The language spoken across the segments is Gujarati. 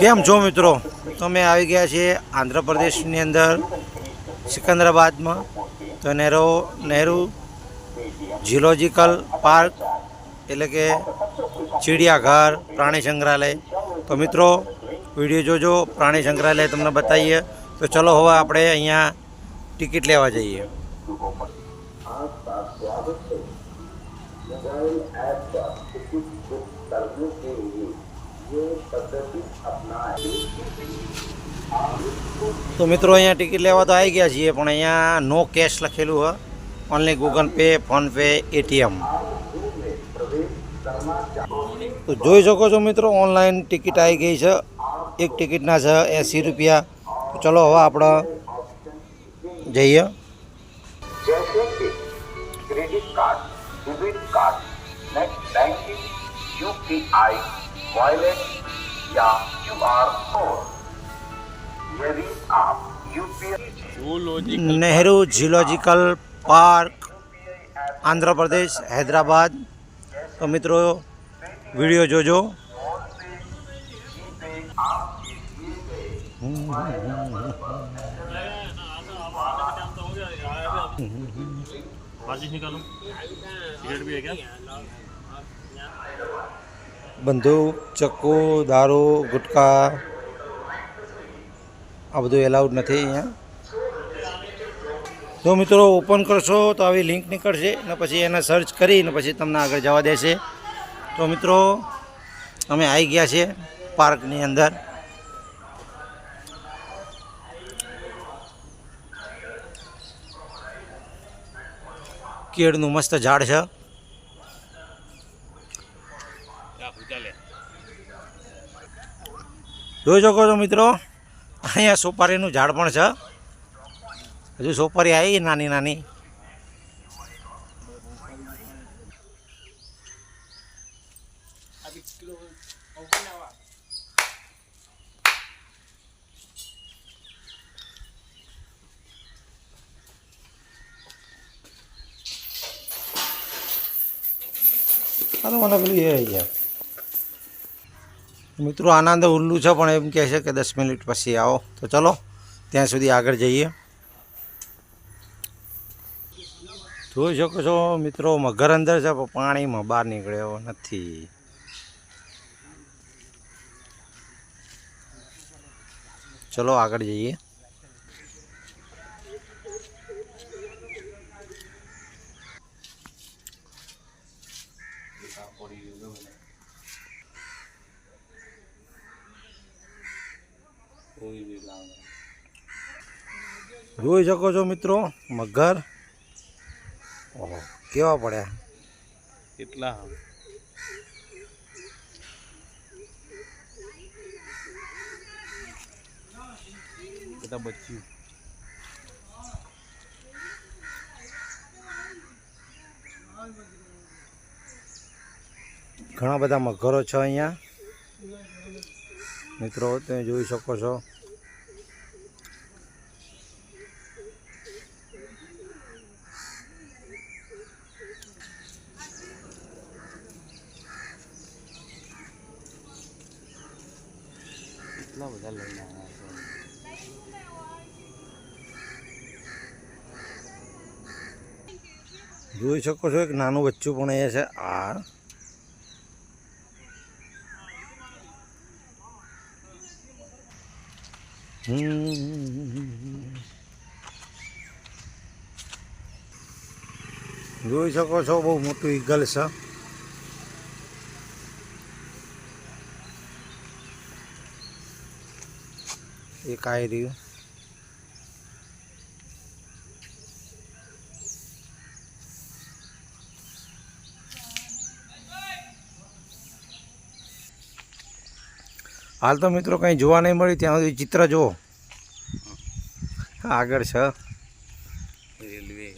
કેમ છો મિત્રો? તમે આવી ગયા છીએ આંધ્રપ્રદેશની અંદર, સિકંદરાબાદમાં. તો નેહરો, નહેરુ ઝિયોલોજિકલ પાર્ક, એટલે કે ચિડિયાઘર, પ્રાણી સંગ્રહાલય. તો મિત્રો, વીડિયો જોજો, પ્રાણી સંગ્રહાલય તમને બતાવીએ. તો ચલો હવે આપણે અહીંયા ટિકિટ લેવા જઈએ. तो मित्रों टिकट लेवा तो आई गया छे अँ नो कैश लखेलू है only Google Pay PhonePe ATM तो जो सको छो मित्रों ऑनलाइन टिकट आई गई है एक टिकट ना एशी रुपया तो चलो हवा आप जाइए UPI Nehru zoological park Andhra Pradesh Hyderabad તો મિત્રો વિડીયો જોજો माचिस निकालो सिगरेट भी है क्या બંદૂક ચક્કુ દારૂ ગુટકા આ બધું એલાઉડ નથી અહીંયા. જો મિત્રો ઓપન કરશો તો આવી લિંક નીકળશે, ને પછી એને સર્ચ કરીને પછી તમને આગળ જવા દેશે. તો મિત્રો, અમે આવી ગયા છીએ પાર્કની અંદર. કેળનું મસ્ત ઝાડ છે. જોઈ શકો છો મિત્રો. અહીંયા સોપારીનું ઝાડ પણ છે. હજુ સોપારી આવી નાની નાની આ તો મને પેલું એ યાર મિત્રો આનંદ ઉલ્લું છે, પણ એમ કહે છે કે દસ મિનિટ પછી આવો. તો ચલો, ત્યાં સુધી આગળ જઈએ. જોઈ શકો છો મિત્રો, મગર અંદર છે, પણ પાણીમાં બહાર નીકળ્યો નથી. ચલો, આગળ જઈએ. જોઈ શકો છો મિત્રો મગર. ઓહો કેવા પડ્યા. કેટલા? બધા બચ્યું. ઘણા બધા મગરો છે અહીંયા. મિત્રો તમે જોઈ શકો છો. કેટલા બધા લઈને આવ્યા છે. જોઈ શકો છો એક નાનું બચ્ચું પણ એ છે. આ. જોઈ શકો છો બહુ મોટું ઈગલ છે. એક આવી રહ્યું હાલ તો મિત્રો કંઈ જોવા નહીં મળ્યું ત્યાં સુધી ચિત્ર જુઓ. આગળ છે. રેલવે.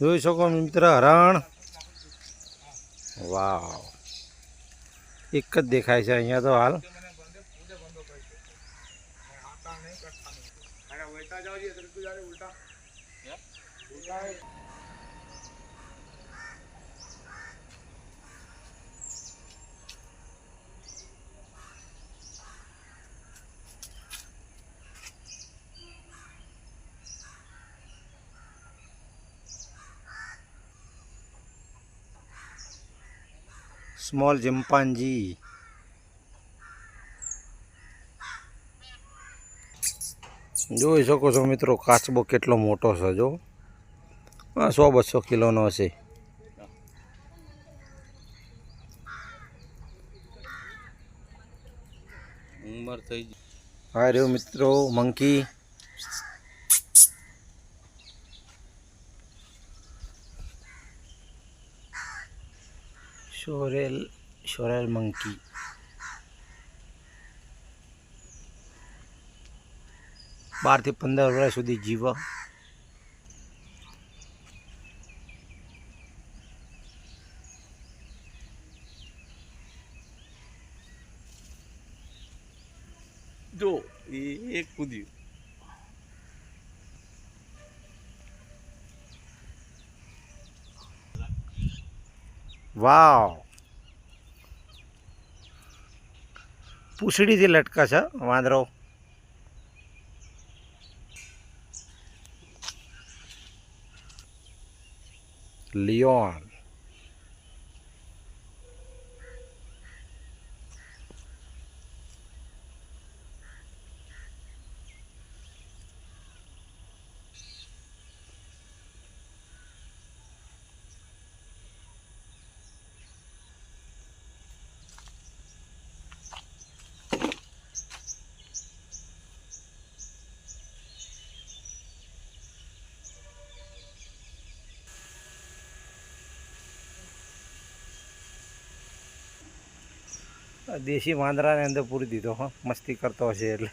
જોઈ શકો મિત્ર હરણ. વાવ. એક જ દેખાય છે અહીંયા તો હાલ. સ્મોલ ચિમ્પાન્જી જોઈ શકો છો મિત્રો કાચબો કેટલો મોટો છે જો. હા સો બસો કિલોનો હશે ઉંમર થઈ હા રહ્યો મિત્રો મંકી. શોરેલ સોરેલ મંકી બારથી પંદર વર્ષ સુધી જીવ જો એ એક કૂદ્યું વાવ. પૂછડીથી લટકા છે વાંદરો. લિયોન. દેશી વાંદરાને અંદર પૂરી દીધો હા. મસ્તી કરતો હશે એટલે.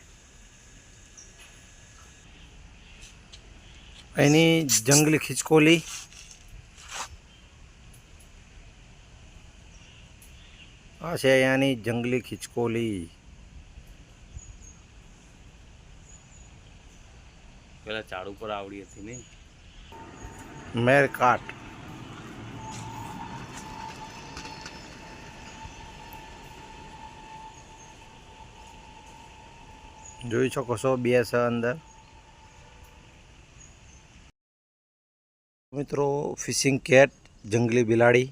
એની જંગલી ખિચકોલી. આ છે અહીંયાની જંગલી ખિચકોલી. પેલા ઝાડ ઉપર આવડી હતી ને. મેરકાટ. જોઈ શકો છો બે છે અંદર. મિત્રો ફિશિંગ કેટ જંગલી બિલાડી.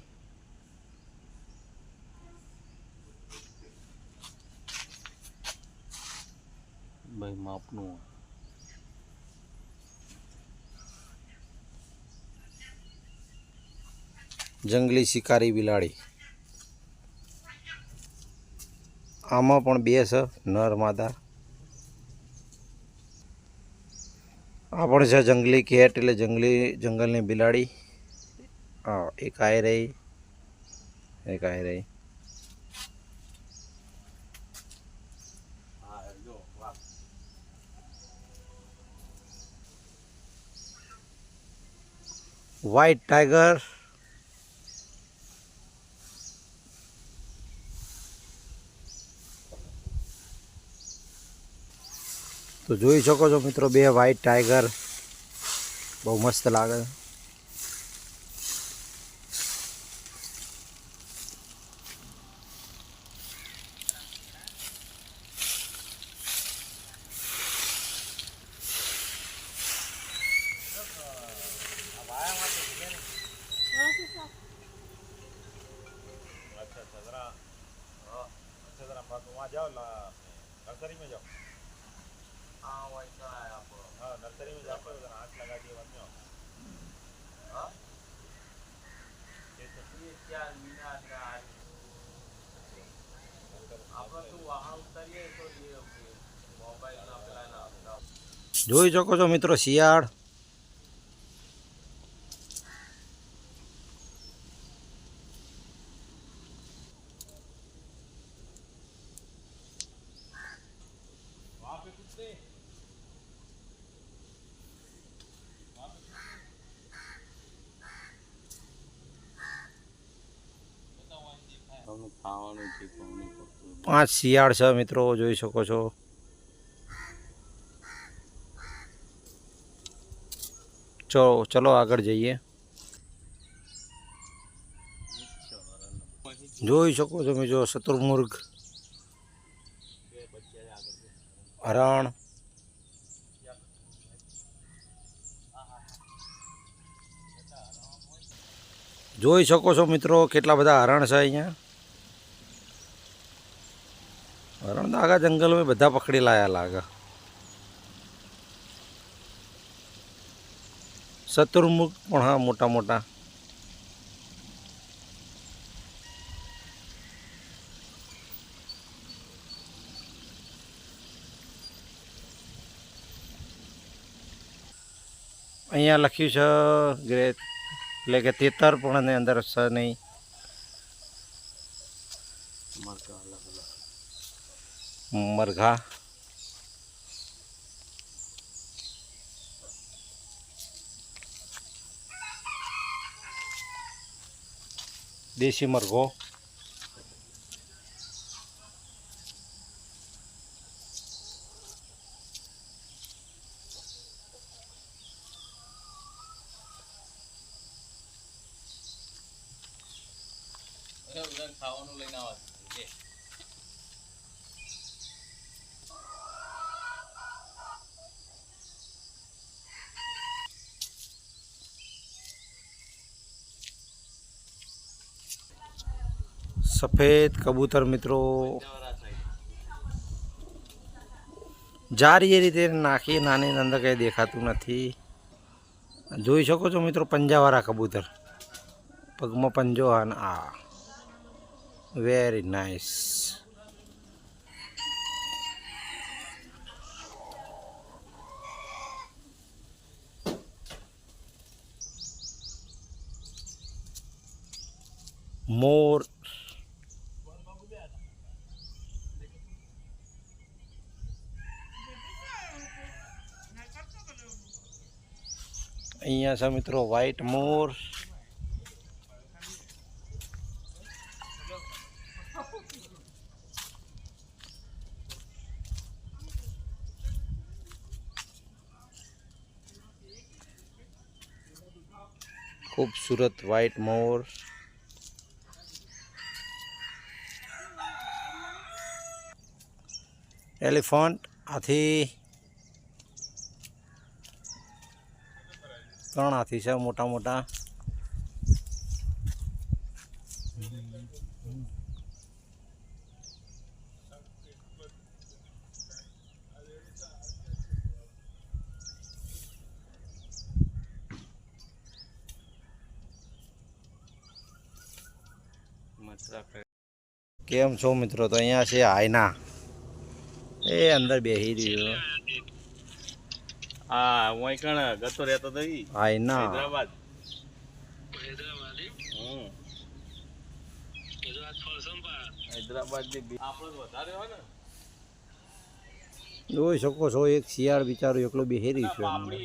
ભાઈ માપનું. જંગલી શિકારી બિલાડી. આમાં પણ બે છે નર માદા. આ છે જંગલી કેટ એટલે જંગલી જંગલની બિલાડી. હા, એક આય રહી. એક આય રહી. વ્હાઈટ ટાઈગર તો જોઈ શકો છો મિત્રો બે વ્હાઈટ ટાઈગર બહુ મસ્ત લાગે. જોઈ શકો છો મિત્રો શિયાળ. પાંચ શિયાળ છે મિત્રો જોઈ શકો છો. ચો ચલો આગળ જઈએ. જોઈ શકો તમે જો શત્રુમુર્ગ, હરણ. જોઈ શકો છો મિત્રો કેટલા બધા હરણ છે અહીંયા. હરણ તો આગા જંગલમાં બધા પકડી લાયા લાગા. શત્રુમુખ પણ હા, મોટા મોટા. અહીંયા લખ્યું છે, ગ્રે, એટલે કે તેતર પણ એની અંદર છે નહીં. મરઘા. દેશી મરઘો સફેદ કબૂતર મિત્રો. જારી એ રીતે નાખી, નાની અંદર કંઈ દેખાતું નથી. જોઈ શકો છો મિત્રો પંજાવાળા કબૂતર. પગમાં પંજો અને આ. વેરી નાઇસ મોર અહીંયા છે મિત્રો વ્હાઈટ મોર ખૂબસૂરત વ્હાઈટ મોર એલિફન્ટ હાથી ત્રણ હાથી છે, મોટા મોટા. કેમ છો મિત્રો? તો અહીંયા છે આયના એ અંદર બેસી રહ્યો. હા હું કણ ગતો રહેતો તો ઈ. આયના હૈદરાબાદ. હમ. હૈદરાબાદની આપણો વધારે હોય ને. જોઈ શકો છો એક શિયાળ બિચારો એકલો રહ્યું છે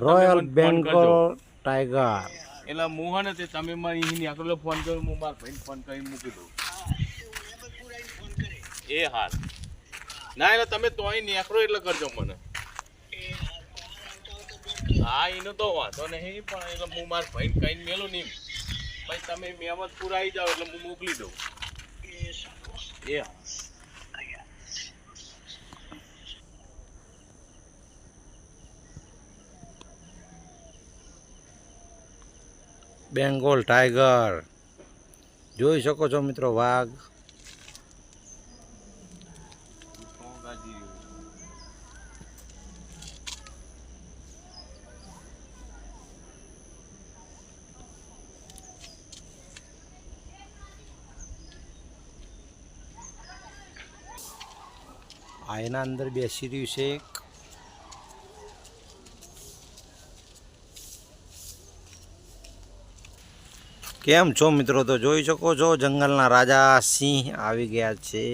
રોયલ બેંગોલ ટાઈગર એટલે મોહન ને તે તમે મારી અહીં ફોન કર્યો હું મારા ભાઈને ફોન કરીને મૂકી દઉં. એ હાલ. ના એટલે તમે તોય નીકળો એટલે કરજો મને. હા, એનો તો વાંધો નહીં, પણ એટલે હું મારા ભાઈને કહીને મેલું નહીં. પછી તમે મહેમત આવી જાઓ એટલે હું મોકલી દઉં. એ હા બેંગોલ ટાઈગર. જોઈ શકો છો મિત્રો વાઘ ગાજી રહ્યું. આ એના અંદર બેસી રહ્યું છે એક. કેમ છો મિત્રો? તો જોઈ શકો છો જંગલના રાજા સિંહ આવી ગયા છે.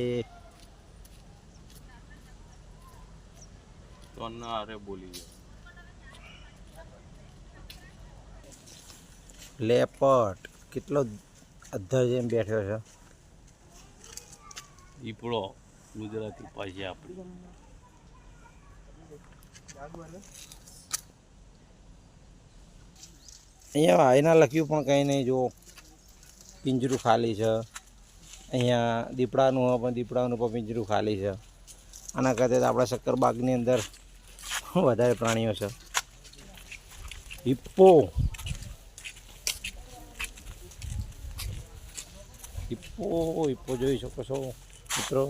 લેપટ કેટલો અધર જેમ બેઠ્યો છે. દીપડો ગુજરાતી પાછી આપણી. અહીંયા આઈના લખ્યું પણ કંઈ નહીં જો પિંજરું ખાલી છે. અહીંયા દીપડાનું પણ દીપડાનું પણ પિંજરું ખાલી છે. આના કરતાં આપણા શક્કરબાગની અંદર વધારે પ્રાણીઓ છે. હિપ્પો. હિપ્પો હિપ્પો જોઈ શકો છો, મિત્રો.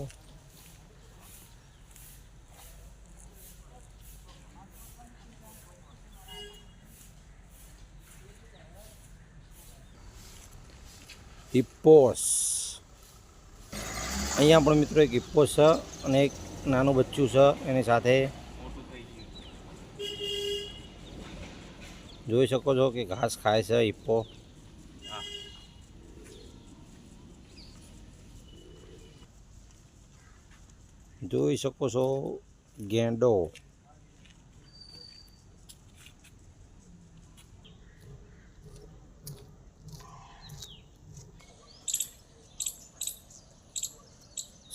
હિપ્પોસ. અહીંયા પણ મિત્રો એક હિપ્પોસ છે અને એક નાનું બચ્ચું છે એની સાથે. જોઈ શકો છો કે ઘાસ ખાય છે હિપ્પો. જોઈ શકો છો ગેંડો.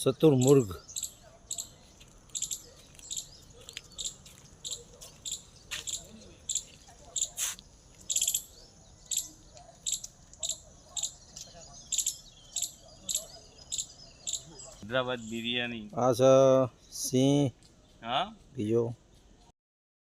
શતુર્મુર્ગ હૈદરાબાદ બિરયાની. આ છે સિંહ. હા? બીજો.